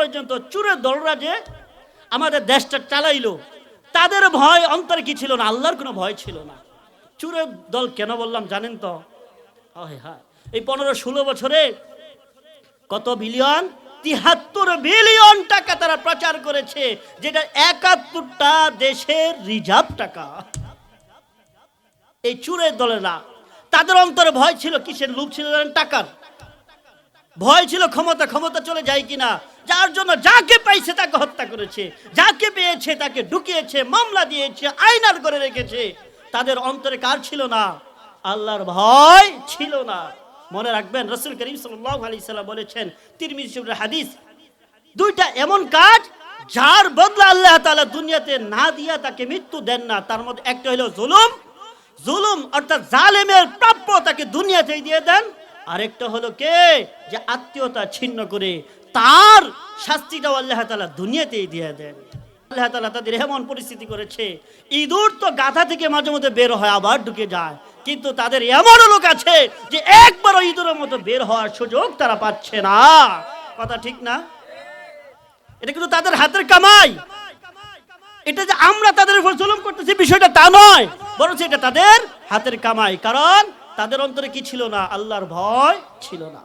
পর্যন্ত চুরের দলরা যে আমাদের দেশটা চালাইলো, তাদের ভয় অন্তরে কি ছিল না? আল্লাহর কোনো ভয় ছিল না। চুরের দল কেন বললাম জানেন তো? এই পনেরো ষোলো বছরে কত বিলিয়ন? তিহাত্তর বিলিয়ন টাকা তারা প্রচার করেছে, যেটা একাত্তরটা দেশের রিজার্ভ টাকা। এই চুরের দলেরা, তাদের অন্তরে ভয় ছিল, কিসের লোভ ছিল টাকার। ভয় ছিল ক্ষমতা ক্ষমতা চলে যায় কিনা? যার জন্য যাকে পাইছে তাকে হত্যা করেছে, যাকে পেয়েছে তাকে ঢুকিয়েছে, মামলা দিয়েছে আইনার করে রেখেছে, তাদের অন্তরে কার ছিল না? আল্লাহর ভয় ছিল না। মনে রাখবেন, রসুল করিম সাল্লাম বলেছেন, তিরমিজি হাদিস, দুইটা এমন কাজ, যার বদলা আল্লাহ তালা দুনিয়াতে না দিয়া তাকে মৃত্যু দেন না। তার মধ্যে একটা হলো জুলুম। জুলুম অর্থাৎ জালেমের প্রাপ্য তাকে দুনিয়াতেই দিয়ে দেন। আরেকটা হলো কে? যে আত্মীয়তা ছিন্ন করে তার শাস্তিটাও আল্লাহ তালা দুনিয়াতেই দিয়ে দেন। আল্লাহ তাআলা তাদের এমন পরিস্থিতি করেছে, ইঁদুর তো গাধা থেকে মাঝে মধ্যে বের হয়, আবার ঢুকে যায়। কিন্তু তাদের এমনও লোক আছে যে একবারও ইঁদুরের মতো বের হওয়ার সুযোগ তারা পাচ্ছে না। কথা ঠিক না? এটা কিন্তু তাদের হাতের কামাই। এটা যে আমরা তাদের উপর জুলুম করতেছি বিষয়টা তা নয় বরং এটা তাদের হাতের কামাই। কারণ তাদের অন্তরে কি ছিল না? আল্লাহর ভয় ছিল না।